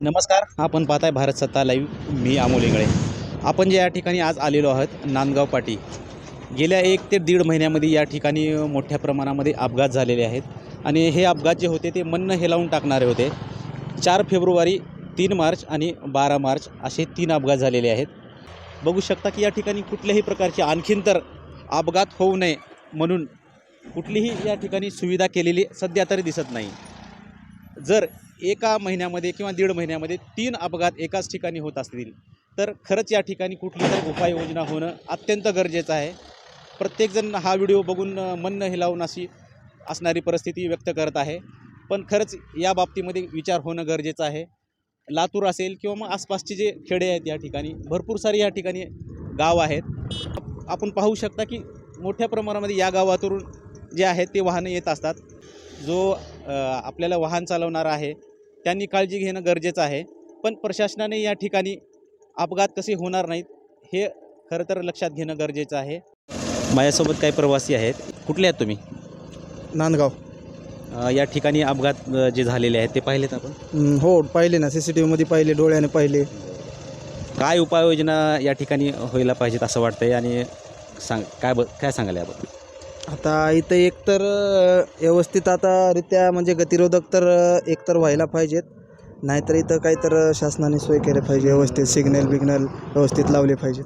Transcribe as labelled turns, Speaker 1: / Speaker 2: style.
Speaker 1: नमस्कार आपण पाहताय भारत सत्ता लाईव्ह मी अमोल इंगळे. आपण जे या ठिकाणी आज आलेलो आहोत नांदगाव पाटी. गेल्या एक ते दीड महिन्यामध्ये या ठिकाणी मोठ्या प्रमाणामध्ये अपघात झालेले आहेत. आणि हे अपघात जे होते ते मन्न हेलावून टाकणारे होते. चार फेब्रुवारी तीन मार्च आणि बारा मार्च असे तीन अपघात झालेले आहेत. बघू शकता की या ठिकाणी कुठल्याही प्रकारचे आणखीन तर अपघात होऊ नये म्हणून कुठलीही या ठिकाणी सुविधा केलेली सध्या तरी दिसत नाही. जर एका महिन्यामध्ये किंवा दीड महिन्यामध्ये तीन अपघात एकाच ठिकाणी होत असतील तर खरंच या ठिकाणी कुठली तर उपाययोजना होणं अत्यंत गरजेचं आहे. प्रत्येकजण हा व्हिडिओ बघून मन हिलावून अशी असणारी परिस्थिती व्यक्त करत आहे. पण खरंच या बाबतीमध्ये विचार होणं गरजेचं आहे. लातूर असेल किंवा मग आसपासचे जे खेडे आहेत या ठिकाणी भरपूर सारे या ठिकाणी गाव आहेत. आपण पाहू शकता की मोठ्या प्रमाणामध्ये या गावातून जे आहेत ते वाहनं येत असतात. जो आपल्याला वाहन चालवणारा आहे त्यांनी काळजी घेणं गरजेचं आहे. पण प्रशासनाने या ठिकाणी अपघात कसे होणार नाहीत हे खरं तर लक्षात घेणं गरजेचं आहे. माझ्यासोबत काही प्रवासी आहेत. कुठले आहेत तुम्ही?
Speaker 2: नांदगाव.
Speaker 1: अ, या ठिकाणी अपघात अ, जे झालेले आहेत ते पाहिलेत आपण?
Speaker 2: हं, हो पाहिले ना. सी सी टी व्हीमध्ये पाहिले डोळ्याने पाहिले.
Speaker 1: काय उपाययोजना या ठिकाणी व्हायला पाहिजेत असं वाटतंय? आणि सांग काय ब काय सांगाल याबद्दल?
Speaker 2: आता इथं एकतर व्यवस्थित आता रित्या म्हणजे गतिरोधक तर एकतर व्हायला पाहिजेत. नाहीतर इथं काहीतर शासनाने सोय केली पाहिजे व्यवस्थित सिग्नल बिग्नल व्यवस्थित लावले पाहिजेत.